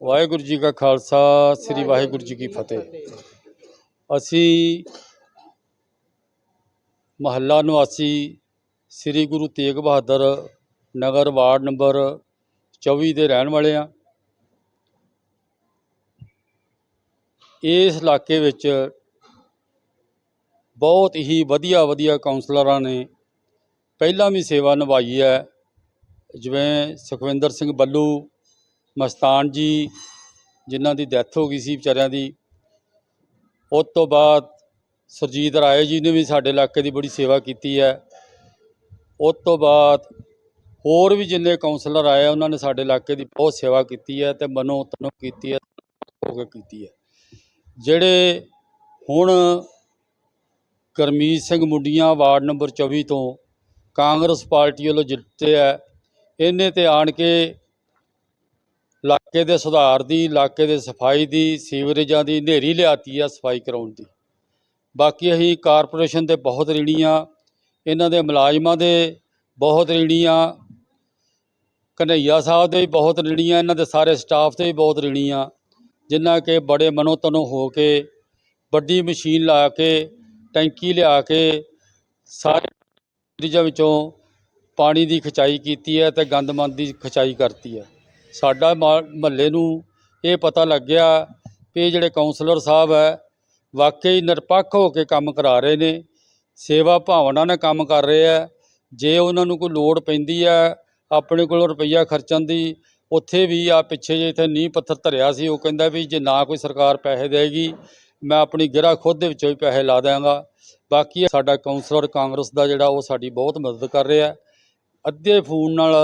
ਵਾਹਿਗੁਰੂ ਜੀ ਕਾ ਖਾਲਸਾ ਸ੍ਰੀ ਵਾਹਿਗੁਰੂ ਜੀ ਕੀ ਫਤਿਹ। ਅਸੀਂ ਮਹੱਲਾ ਨਿਵਾਸੀ ਸ੍ਰੀ ਗੁਰੂ ਤੇਗ ਬਹਾਦਰ ਨਗਰ ਵਾਰਡ ਨੰਬਰ 24 ਦੇ ਰਹਿਣ ਵਾਲੇ ਆ ਇਸ ਇਲਾਕੇ ਵਿੱਚ ਬਹੁਤ ਹੀ ਵਧੀਆ ਵਧੀਆ ਕਾਉਂਸਲਰਾਂ ਨੇ ਪਹਿਲਾਂ ਵੀ ਸੇਵਾ ਨਿਭਾਈ ਹੈ ਜਿਵੇਂ ਸੁਖਵਿੰਦਰ ਸਿੰਘ ਬੱਲੂ ਮਸਤਾਨ ਜੀ, ਜਿਨ੍ਹਾਂ ਦੀ ਡੈਥ ਹੋ ਗਈ ਸੀ ਵਿਚਾਰਿਆਂ ਦੀ, ਉਸ ਤੋਂ ਬਾਅਦ ਸੁਰਜੀਤ ਰਾਏ ਜੀ ਨੇ ਵੀ ਸਾਡੇ ਇਲਾਕੇ ਦੀ ਬੜੀ ਸੇਵਾ ਕੀਤੀ ਹੈ। ਉਸ ਤੋਂ ਬਾਅਦ ਹੋਰ ਵੀ ਜਿੰਨੇ ਕਾਉਂਸਲਰ ਆਏ ਉਹਨਾਂ ਨੇ ਸਾਡੇ ਇਲਾਕੇ ਦੀ ਬਹੁਤ ਸੇਵਾ ਕੀਤੀ ਹੈ ਤੇ ਮਨੋ ਤਨੋ ਕੀਤੀ ਹੈ, ਹੋ ਕੇ ਕੀਤੀ ਹੈ। ਜਿਹੜੇ ਹੁਣ ਗਰਮੀਤ ਸਿੰਘ ਮੁੰਡੀਆਂ ਵਾਰਡ ਨੰਬਰ 24 ਤੋਂ ਕਾਂਗਰਸ ਪਾਰਟੀ ਵੱਲੋਂ ਜਿੱਤੇ ਹੈ ਇਹਨੇ ਤੇ ਆਣ ਕੇ ਇਲਾਕੇ ਦੇ ਸੁਧਾਰ ਦੀ, ਇਲਾਕੇ ਦੇ ਸਫ਼ਾਈ ਦੀ, ਸੀਵਰੇਜਾਂ ਦੀ ਹਨੇਰੀ ਲਿਆਤੀ ਆ ਸਫ਼ਾਈ ਕਰਾਉਣ ਦੀ। ਬਾਕੀ ਅਸੀਂ ਕਾਰਪੋਰੇਸ਼ਨ ਦੇ ਬਹੁਤ ਰੀਣੀ ਆ, ਇਹਨਾਂ ਦੇ ਮੁਲਾਜ਼ਮਾਂ ਦੇ ਬਹੁਤ ਰੀਣੀ ਆ ਕਨਈਆ ਸਾਹਿਬ ਦੇ ਵੀ ਬਹੁਤ ਰੀਣੀ ਆ, ਇਹਨਾਂ ਦੇ ਸਾਰੇ ਸਟਾਫ ਤੇ ਵੀ ਬਹੁਤ ਰੀਣੀ ਆ। ਜਿਨ੍ਹਾਂ ਕਿ ਬੜੇ ਮਨੋ ਤਨੋ ਹੋ ਕੇ, ਵੱਡੀ ਮਸ਼ੀਨ ਲਾ ਕੇ, ਟੈਂਕੀ ਲਿਆ ਕੇ, ਸਾਰੇ ਰੀਜਾਂ ਵਿੱਚੋਂ ਪਾਣੀ ਦੀ ਖਿਚਾਈ ਕੀਤੀ ਹੈ ਤੇ ਗੰਦਮੰਦ ਦੀ ਖਿਚਾਈ ਕਰਤੀ ਹੈ। ਸਾਡਾ ਮਹੱਲੇ ਨੂੰ ਇਹ ਪਤਾ ਲੱਗਿਆ ਕਿ ਇਹ ਜਿਹੜੇ ਕਾਉਂਸਲਰ ਸਾਹਿਬ ਹੈ, ਵਾਕਈ ਨਿਰਪੱਖ ਹੋ ਕੇ ਕੰਮ ਕਰਾ ਰਹੇ ਨੇ, ਸੇਵਾ ਭਾਵਨਾ ਨਾਲ ਕੰਮ ਕਰ ਰਹੇ ਆ ਜੇ ਉਹਨਾਂ ਨੂੰ ਕੋਈ ਲੋੜ ਪੈਂਦੀ ਹੈ, ਆਪਣੇ ਕੋਲੋਂ ਰੁਪਈਆ ਖਰਚਣ ਦੀ, ਉੱਥੇ ਵੀ ਆ ਪਿੱਛੇ ਜੇ ਇੱਥੇ ਨੀਂਹ ਪੱਥਰ ਧਰਿਆ ਸੀ, ਉਹ ਕਹਿੰਦਾ ਵੀ ਜੇ ਨਾ ਕੋਈ ਸਰਕਾਰ ਪੈਸੇ ਦੇਗੀ ਮੈਂ ਆਪਣੀ ਗਿਰਾ ਖੁਦ ਦੇ ਵਿੱਚੋਂ ਹੀ ਪੈਸੇ ਲਾ ਦਿਆਂਗਾ। ਬਾਕੀ ਸਾਡਾ ਕਾਉਂਸਲਰ ਕਾਂਗਰਸ ਦਾ ਜਿਹੜਾ ਉਹ ਸਾਡੀ ਬਹੁਤ ਮਦਦ ਕਰ ਰਿਹਾ ਅੱਧੇ ਫੋਨ ਨਾਲ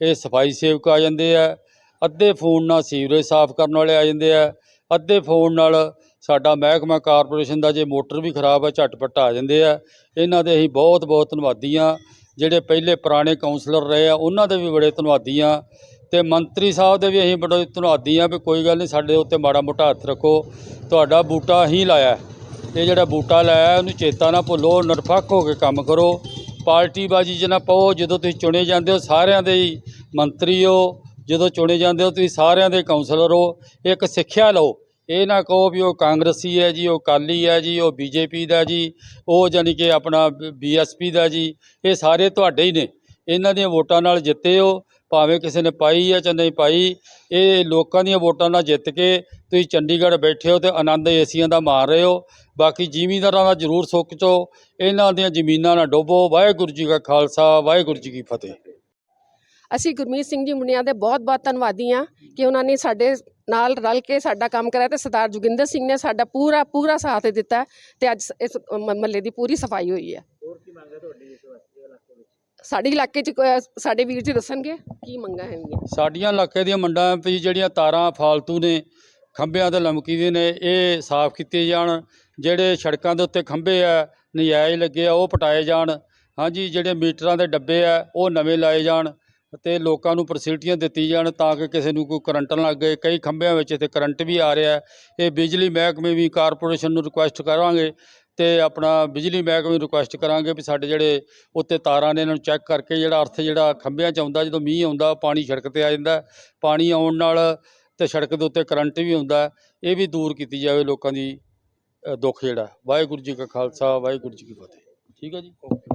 ਇਹ ਸਫ਼ਾਈ ਸੇਵਕ ਆ ਜਾਂਦੇ ਆ ਅੱਧੇ ਫੋਨ ਨਾਲ ਸੀਵਰੇਜ ਸਾਫ਼ ਕਰਨ ਵਾਲੇ ਆ ਜਾਂਦੇ ਆ, ਅੱਧੇ ਫੋਨ ਨਾਲ ਸਾਡਾ ਮਹਿਕਮਾ ਕਾਰਪੋਰੇਸ਼ਨ ਦਾ ਜੇ ਮੋਟਰ ਵੀ ਖਰਾਬ ਹੈ ਝਟਪਟ ਆ ਜਾਂਦੇ ਆ। ਇਹਨਾਂ ਦੇ ਅਸੀਂ ਬਹੁਤ ਬਹੁਤ ਧੰਨਵਾਦੀ ਹਾਂ। ਜਿਹੜੇ ਪਹਿਲੇ ਪੁਰਾਣੇ ਕਾਉਂਸਲਰ ਰਹੇ ਆ, ਉਹਨਾਂ ਦੇ ਵੀ ਬੜੇ ਧੰਨਵਾਦੀ ਹਾਂ। ਤੇ ਮੰਤਰੀ ਸਾਹਿਬ ਦੇ ਵੀ ਅਸੀਂ ਬੜੇ ਧੰਨਵਾਦੀ ਹਾਂ ਵੀ ਕੋਈ ਗੱਲ ਨਹੀਂ, ਸਾਡੇ ਉੱਤੇ ਮਾੜਾ ਮੋਟਾ ਹੱਥ ਰੱਖੋ। ਤੁਹਾਡਾ ਬੂਟਾ ਹੀ ਲਾਇਆ। ਇਹ ਜਿਹੜਾ ਬੂਟਾ ਲਾਇਆ, ਉਹਨੂੰ ਚੇਤਾ ਨਾ ਭੁੱਲੋ ਨਿਰਪੱਖ ਹੋ ਕੇ ਕੰਮ ਕਰੋ। ਪਾਰਟੀਬਾਜ਼ੀ 'ਚ ਨਾ ਪਾਓ, ਜਦੋਂ ਤੁਸੀਂ ਚੁਣੇ ਜਾਂਦੇ ਹੋ, ਸਾਰਿਆਂ ਦੇ ਹੀ ਮੰਤਰੀ ਹੋ। ਜਦੋਂ ਚੁਣੇ ਜਾਂਦੇ ਹੋ, ਤੁਸੀਂ ਸਾਰਿਆਂ ਦੇ ਕਾਉਂਸਲਰ ਹੋ, ਇੱਕ ਸਿੱਖਿਆ ਲਓ। ਇਹ ਨਾ ਕਹੋ ਵੀ ਉਹ ਕਾਂਗਰਸੀ ਹੈ ਜੀ, ਉਹ ਕਾਲੀ ਹੈ ਜੀ, ਉਹ ਬੀਜੇਪੀ ਦਾ ਜੀ, ਉਹ ਜਾਨੀ ਕਿ ਆਪਣਾ ਬੀਐਸਪੀ ਦਾ ਜੀ, ਇਹ ਸਾਰੇ ਤੁਹਾਡੇ ਹੀ ਨੇ। ਇਹਨਾਂ ਦੀਆਂ ਵੋਟਾਂ ਨਾਲ ਜਿੱਤੇ ਹੋ, ਭਾਵੇਂ ਕਿਸੇ ਨੇ ਪਾਈ ਹੈ ਜਾਂ ਨਹੀਂ ਪਾਈ, ਇਹ ਲੋਕਾਂ ਦੀਆਂ ਵੋਟਾਂ ਨਾਲ ਜਿੱਤ ਕੇ ਤੁਸੀਂ ਚੰਡੀਗੜ੍ਹ ਬੈਠੇ ਹੋ ਤੇ ਆਨੰਦ ਏਸੀਆਂ ਦਾ ਮਾਰ ਰਹੇ ਹੋ। ਬਾਕੀ ਜ਼ਿਮੀਂਦਾਰਾਂ ਦਾ ਜ਼ਰੂਰ ਸੋਚੋ ਇਹਨਾਂ ਦੀਆਂ ਜ਼ਮੀਨਾਂ ਨਾਲ ਡੋਬੋ। ਵਾਹਿਗੁਰੂ ਜੀ ਕਾ ਖਾਲਸਾ, ਵਾਹਿਗੁਰੂ ਜੀ ਕੀ ਫਤਿਹ। ਅਸੀਂ ਗੁਰਮੀਤ ਸਿੰਘ ਜੀ ਮੁੰਡਿਆਂ ਦੇ ਬਹੁਤ-ਬਹੁਤ ਧੰਨਵਾਦੀ ਹਾਂ ਕਿ ਉਹਨਾਂ ਨੇ ਸਾਡੇ ਨਾਲ ਰਲ ਕੇ ਸਾਡਾ ਕੰਮ ਕਰਾਇਆ ਤੇ ਸਰਦਾਰ ਜੋਗਿੰਦਰ ਸਿੰਘ ਨੇ ਸਾਡਾ ਪੂਰਾ ਪੂਰਾ ਸਾਥ ਦਿੱਤਾ ਤੇ ਅੱਜ ਇਸ ਮਹੱਲੇ ਦੀ ਪੂਰੀ ਸਫ਼ਾਈ ਹੋਈ ਹੈ। ਹੋਰ ਕੀ ਮੰਗ ਹੈ ਤੁਹਾਡੀ ਇਸ ਵਾਸਤੇ ਇਲਾਕੇ ਵਿੱਚ? ਸਾਡੇ ਇਲਾਕੇ 'ਚ ਸਾਡੇ ਵੀਰ ਜੀ ਦੱਸਣਗੇ? ਕੀ ਮੰਗਾਂ ਹੈਗੀਆਂ? ਸਾਡੀਆਂ ਇਲਾਕੇ ਦੀਆਂ ਮੰਡਾਂ ਵੀ ਜਿਹੜੀਆਂ ਤਾਰਾਂ ਫਾਲਤੂ ਨੇ ਖੰਭਿਆਂ ਤੇ ਲਮਕੀ ਦੇ ਨੇ ਇਹ ਸਾਫ਼ ਕੀਤੇ ਜਾਣ। ਜਿਹੜੇ ਸੜਕਾਂ ਦੇ ਉੱਤੇ ਖੰਭੇ ਆ ਨਜਾਇਜ਼ ਲੱਗੇ ਆ ਉਹ ਪਟਾਏ ਜਾਣ। ਹਾਂਜੀ ਜਿਹੜੇ ਮੀਟਰਾਂ ਦੇ ਡੱਬੇ ਆ ਉਹ ਨਵੇਂ ਲਾਏ ਜਾਣ। ਅਤੇ ਲੋਕਾਂ ਨੂੰ ਫੈਸਿਲਿਟੀਆਂ ਦਿੱਤੀ ਜਾਣ ਤਾਂ ਕਿ ਕਿਸੇ ਨੂੰ ਕੋਈ ਕਰੰਟ ਨਾ ਲੱਗੇ। ਕਈ ਖੰਭਿਆਂ ਵਿੱਚ ਇੱਥੇ ਕਰੰਟ ਵੀ ਆ ਰਿਹਾ ਇਹ ਬਿਜਲੀ ਮਹਿਕਮੇ ਵੀ ਕਾਰਪੋਰੇਸ਼ਨ ਨੂੰ ਰਿਕੁਐਸਟ ਕਰਾਂਗੇ ਤੇ ਆਪਣਾ ਬਿਜਲੀ ਮਹਿਕਮੇ ਨੂੰ ਰਿਕੁਐਸਟ ਕਰਾਂਗੇ ਵੀ ਸਾਡੇ ਜਿਹੜੇ ਉੱਤੇ ਤਾਰਾਂ ਨੇ ਇਹਨਾਂ ਨੂੰ ਚੈੱਕ ਕਰਕੇ ਜਿਹੜਾ ਅਰਥ ਜਿਹੜਾ ਖੰਭਿਆਂ 'ਚ ਆਉਂਦਾ, ਜਦੋਂ ਮੀਂਹ ਆਉਂਦਾ ਪਾਣੀ ਸੜਕ ਤੇ ਆ ਜਾਂਦਾ ਪਾਣੀ ਆਉਣ ਨਾਲ ਤੇ ਸੜਕ ਦੇ ਉੱਤੇ ਕਰੰਟ ਵੀ ਆਉਂਦਾ ਇਹ ਵੀ ਦੂਰ ਕੀਤੀ ਜਾਵੇ ਲੋਕਾਂ ਦੀ ਦੁੱਖ ਜਿਹੜਾ। ਵਾਹਿਗੁਰੂ ਜੀ ਕਾ ਖਾਲਸਾ, ਵਾਹਿਗੁਰੂ ਜੀ ਕੀ ਫਤਿਹ। ਠੀਕ ਹੈ ਜੀ? ਓਕੇ